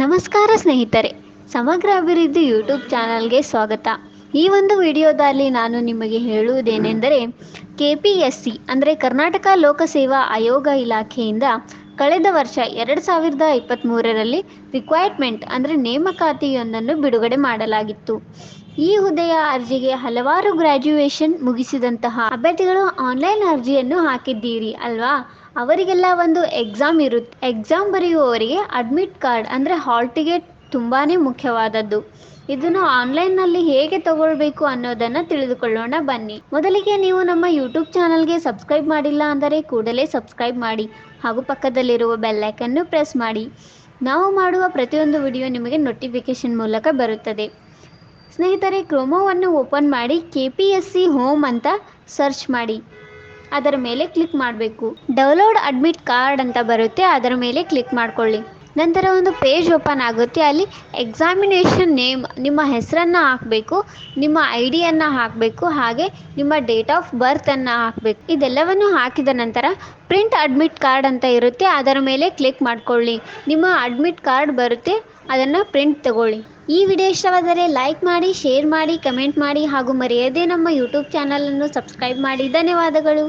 ನಮಸ್ಕಾರ ಸ್ನೇಹಿತರೆ, ಸಮಗ್ರ ಅಭಿವೃದ್ಧಿ ಯೂಟ್ಯೂಬ್ ಚಾನಲ್ಗೆ ಸ್ವಾಗತ. ಈ ಒಂದು ವಿಡಿಯೋದಲ್ಲಿ ನಾನು ನಿಮಗೆ ಹೇಳುವುದೇನೆಂದರೆ ಕೆ ಪಿ ಎಸ್ ಸಿ ಅಂದರೆ ಕರ್ನಾಟಕ ಲೋಕಸೇವಾ ಆಯೋಗ ಇಲಾಖೆಯಿಂದ ಕಳೆದ ವರ್ಷ ಎರಡು ಸಾವಿರದ ಇಪ್ಪತ್ತ್ಮೂರರಲ್ಲಿ ರಿಕ್ವೈರ್ಮೆಂಟ್ ಅಂದರೆ ನೇಮಕಾತಿಯೊಂದನ್ನು ಬಿಡುಗಡೆ ಮಾಡಲಾಗಿತ್ತು. ಈ ಹುದ್ದೆಯ ಅರ್ಜಿಗೆ ಹಲವಾರು ಗ್ರ್ಯಾಜುಯೇಷನ್ ಮುಗಿಸಿದಂತಹ ಅಭ್ಯರ್ಥಿಗಳು ಆನ್ಲೈನ್ ಅರ್ಜಿಯನ್ನು ಹಾಕಿದ್ದೀರಿ ಅಲ್ವಾ? ಅವರಿಗೆಲ್ಲ ಒಂದು ಎಕ್ಸಾಮ್ ಇರುತ್ತೆ ಎಕ್ಸಾಮ್ ಬರೆಯುವವರಿಗೆ ಅಡ್ಮಿಟ್ ಕಾರ್ಡ್ ಅಂದರೆ ಹಾಲ್ ಟಿಕೆಟ್ ತುಂಬಾ ಮುಖ್ಯವಾದದ್ದು. ಇದನ್ನು ಆನ್ಲೈನ್ನಲ್ಲಿ ಹೇಗೆ ತಗೊಳ್ಬೇಕು ಅನ್ನೋದನ್ನು ತಿಳಿದುಕೊಳ್ಳೋಣ ಬನ್ನಿ. ಮೊದಲಿಗೆ ನೀವು ನಮ್ಮ ಯೂಟ್ಯೂಬ್ ಚಾನಲ್ಗೆ ಸಬ್ಸ್ಕ್ರೈಬ್ ಮಾಡಿಲ್ಲ ಅಂದರೆ ಕೂಡಲೇ ಸಬ್ಸ್ಕ್ರೈಬ್ ಮಾಡಿ, ಹಾಗೂ ಪಕ್ಕದಲ್ಲಿರುವ ಬೆಲ್ಲೈಕನ್ನು ಪ್ರೆಸ್ ಮಾಡಿ. ನಾವು ಮಾಡುವ ಪ್ರತಿಯೊಂದು ವಿಡಿಯೋ ನಿಮಗೆ ನೋಟಿಫಿಕೇಶನ್ ಮೂಲಕ ಬರುತ್ತದೆ. ಸ್ನೇಹಿತರೆ ಕ್ರೋಮೋವನ್ನು ಓಪನ್ ಮಾಡಿ K P S C home ಅಂತ ಸರ್ಚ್ ಮಾಡಿ. ಅದರ ಮೇಲೆ ಕ್ಲಿಕ್ ಮಾಡಬೇಕು. ಡೌನ್ಲೋಡ್ ಅಡ್ಮಿಟ್ ಕಾರ್ಡ್ ಅಂತ ಬರುತ್ತೆ, ಅದರ ಮೇಲೆ ಕ್ಲಿಕ್ ಮಾಡ್ಕೊಳ್ಳಿ. ನಂತರ ಒಂದು ಪೇಜ್ ಓಪನ್ ಆಗುತ್ತೆ, ಅಲ್ಲಿ ಎಕ್ಸಾಮಿನೇಷನ್ ನೇಮ್ ನಿಮ್ಮ ಹೆಸರನ್ನು ಹಾಕಬೇಕು, ನಿಮ್ಮ ಐ ಡಿಯನ್ನು ಹಾಕಬೇಕು, ಹಾಗೆ ನಿಮ್ಮ ಡೇಟ್ ಆಫ್ ಬರ್ತನ್ನು ಹಾಕಬೇಕು. ಇದೆಲ್ಲವನ್ನು ಹಾಕಿದ ನಂತರ ಪ್ರಿಂಟ್ ಅಡ್ಮಿಟ್ ಕಾರ್ಡ್ ಅಂತ ಇರುತ್ತೆ, ಅದರ ಮೇಲೆ ಕ್ಲಿಕ್ ಮಾಡ್ಕೊಳ್ಳಿ. ನಿಮ್ಮ ಅಡ್ಮಿಟ್ ಕಾರ್ಡ್ ಬರುತ್ತೆ, ಅದನ್ನು ಪ್ರಿಂಟ್ ತಗೊಳ್ಳಿ. ಈ ವಿಡಿಯೋ ಇಷ್ಟವಾದರೆ ಲೈಕ್ ಮಾಡಿ ಶೇರ್ ಮಾಡಿ ಕಮೆಂಟ್ ಮಾಡಿ, ಹಾಗೂ ಮರೆಯದೇ ನಮ್ಮ ಯೂಟ್ಯೂಬ್ ಚಾನಲನ್ನು ಸಬ್ಸ್ಕ್ರೈಬ್ ಮಾಡಿ. ಧನ್ಯವಾದಗಳು.